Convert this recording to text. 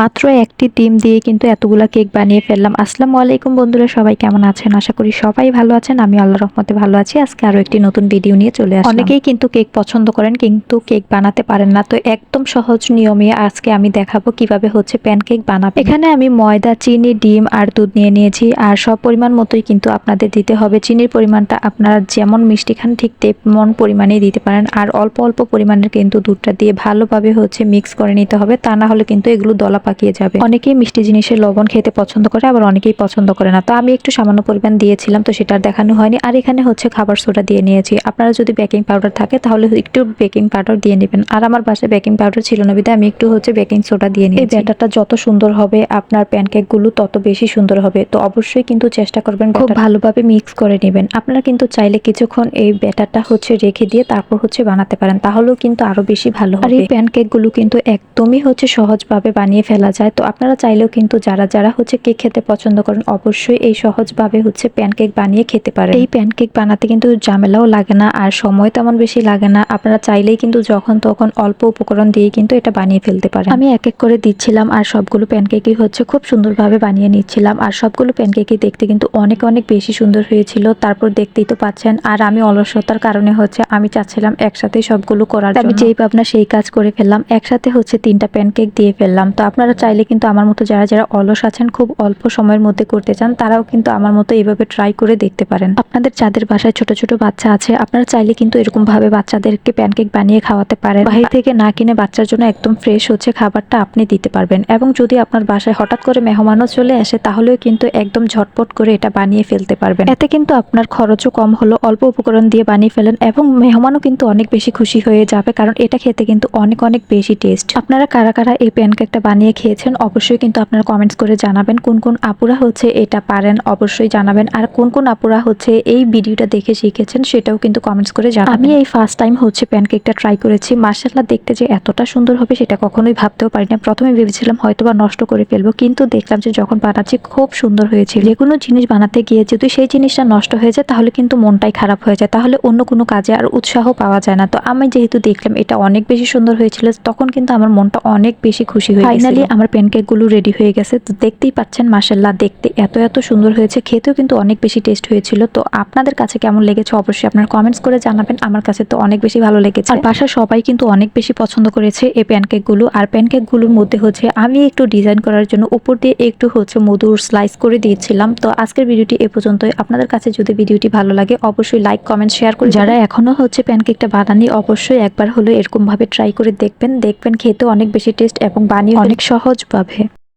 মাত্র একটি ডিম দিয়ে কিন্তু এতগুলা কেক বানিয়ে ফেললাম। আসসালামু আলাইকুম বন্ধুরা, সবাই কেমন আছেন? আশা করি সবাই ভালো আছেন। আমি আল্লাহ রহমতে ভালো আছি। আজকে আরও একটি নতুন ভিডিও নিয়ে চলে আসলাম। অনেকেই কিন্তু কেক পছন্দ করেন, কিন্তু কেক বানাতে পারেন না। তো একদম সহজ নিয়মে আজকে আমি দেখাবো কীভাবে হচ্ছে প্যানকেক বানাবো এখানে আমি ময়দা, চিনি, ডিম আর দুধ নিয়ে নিয়েছি। আর সব পরিমাণ মতোই কিন্তু আপনাদের দিতে হবে। চিনির পরিমাণটা আপনারা যেমন মিষ্টি খান, ঠিক তেমন পরিমাণেই দিতে পারেন। আর অল্প অল্প পরিমাণের কিন্তু দুধটা দিয়ে ভালোভাবে হচ্ছে মিক্স করে নিতে হবে। তা না হলে কিন্তু এগুলো দলা পাকিয়ে যাবে। অনেকেই মিষ্টি জিনিসের লবণ খেতে পছন্দ করে আবার অনেকেই পছন্দ করে না। তো আমি একটু সামান্য পরিমাণ দিয়েছিলাম তো সেটা দেখানো হয়নি। আর এখানে হচ্ছে খাবার সোডা দিয়ে নিয়েছি। আপনারা যদি বেকিং পাউডার থাকে তাহলে একটু বেকিং পাউডার দিয়ে নেবেন। আর আমার বাসায় বেকিং পাউডার ছিল না বিধায় আমি একটু হচ্ছে বেকিং সোডা দিয়ে নিই এই ব্যাটারটা যত সুন্দর হবে আপনার প্যানকেকগুলো তত বেশি সুন্দর হবে। তো অবশ্যই কিন্তু চেষ্টা করবেন খুব ভালোভাবে মিক্স করে নেবেন। আপনারা কিন্তু চাইলে কিছুক্ষণ এই ব্যাটারটা হচ্ছে রেখে দিয়ে তারপর হচ্ছে বানাতে পারেন। তাহলেও কিন্তু আরও বেশি ভালো হবে আর এই প্যানকেকগুলো কিন্তু একদমই হচ্ছে সহজভাবে বানিয়ে ফেলা যায়। তো আপনারা চাইলেও কিন্তু যারা যারা হচ্ছে কেক খেতে পছন্দ করেন অবশ্যই এই সহজভাবে হচ্ছে প্যানকেক বানিয়ে খেতে পারেন। এই প্যানকেক বানাতে কিন্তু ঝামেলাও লাগে না আর সময় তেমন বেশি লাগে না। আপনারা চাইলেই কিন্তু যখন তখন অল্প উপকরণ দিয়ে কিন্তু এটা বানিয়ে ফেলতে পারেন। আমি এক এক করে দিচ্ছিলাম আর সবগুলো প্যানকেকই হচ্ছে খুব সুন্দরভাবে বানিয়ে নিচ্ছিলাম। আর সবগুলো প্যানকেকই দেখতে কিন্তু অনেক অনেক বেশি সুন্দর হয়েছিল। তারপর দেখতেই তো পাচ্ছেন। আর আমি অলসতার কারণে হচ্ছে আমি চাচ্ছিলাম একসাথে সবগুলো করার আমি যেই ভাবনা সেই কাজ করে ফেললাম। একসাথে হচ্ছে তিনটা প্যানকেক দিয়ে ফেললাম। তো আপনারা চাইলে কিন্তু আমার মতো যারা যারা অলস আছেন, খুব অল্প সময়ের মধ্যে করতে চান, তারাও কিন্তু আমার মতো এইভাবে ট্রাই করে দেখতে পারেন। আপনাদের যাদের বাসায় ছোট ছোট বাচ্চা আছে, আপনারা চাইলে কিন্তু এরকম ভাবে বাচ্চাদেরকে প্যানকেক বানিয়ে খাওয়াতে পারেন। বাইরে থেকে না কিনে বাচ্চার জন্য একদম ফ্রেশ হচ্ছে খাবারটা আপনি দিতে পারবেন এবং যদি আপনার বাসায় হঠাৎ করে মেহমানও চলে আসে, তাহলেও কিন্তু একদম ঝটপট করে এটা বানিয়ে ফেলতে পারবেন। এতে কিন্তু আপনার খরচও কম হলো, অল্প উপকরণ দিয়ে বানিয়ে ফেলেন এবং মেহমানও কিন্তু অনেক বেশি খুশি হয়ে যাবে, কারণ এটা খেতে কিন্তু অনেক অনেক বেশি টেস্ট আপনারা কারা কারা এই প্যানকেকটা বানিয়ে খেয়েছেন অবশ্যই কিন্তু আপনারা কমেন্টস করে জানাবেন কোন কোন আপুরা হচ্ছে এটা পারেন, অবশ্যই জানাবেন। আর কোন কোন আপুরা হচ্ছে এই ভিডিওটা দেখে শিখেছেন সেটাও কিন্তু কমেন্টস করে জানাবেন। আমি এই ফার্স্ট টাইম হচ্ছে প্যানকেকটা ট্রাই করেছি। মার্শাল্লাহ দেখতে যে এতটা সুন্দর হবে সেটা কখনোই ভাবতেও পারি না। প্রথমে ভেবেছিলাম হয়তোবা নষ্ট করে ফেলব, কিন্তু দেখলাম যে যখন বানাচ্ছি খুব সুন্দর হয়েছিল যে কোনো জিনিস বানাতে গিয়ে যদি সেই জিনিসটা নষ্ট হয়ে যায়, তাহলে কিন্তু মনটাই খারাপ হয়ে যায়। তাহলে অন্য কোনো কাজে আর উৎসাহ পাওয়া যায় না। তো আমি যেহেতু দেখলাম এটা অনেক বেশি সুন্দর হয়েছিল, তখন কিন্তু আমার মনটা অনেক বেশি খুশি হয়ে ফাইনালি আমার প্যানকেকগুলো রেডি হয়ে গেছে। তো দেখতেই পাচ্ছেন মাসাল্লাহ দেখতে এত এত সুন্দর হয়েছে। খেতেও কিন্তু অনেক বেশি টেস্ট হয়েছিল। তো আপনাদের কাছে কেমন লেগেছে অবশ্যই আপনার কমেন্টস করে জানাবেন। আমার কাছে তো অনেক বেশি ভালো লেগেছে। আর বাসার সবাই কিন্তু অনেক বেশি পছন্দ করেছে এই প্যানকেকগুলো আর প্যানকেকগুলোর মধ্যে হচ্ছে আমি একটু ডিজাইন করার জন্য উপর দিয়ে একটু হচ্ছে মধুর স্লাইস করে দিয়েছিলাম। তো আজকের ভিডিওটি এ পর্যন্তই। আপনাদের কাছে যদি ভিডিওটি ভালো লাগে অবশ্যই লাইক কমেন্ট শেয়ার করে যারা এখনও হচ্ছে প্যানকেকটা বানানি অবশ্যই একবার হলো এরকমভাবে ট্রাই করে দেখবেন। দেখবেন খেতে অনেক বেশি টেস্ট এবং বানিয়ে অনেক সহজভাবে।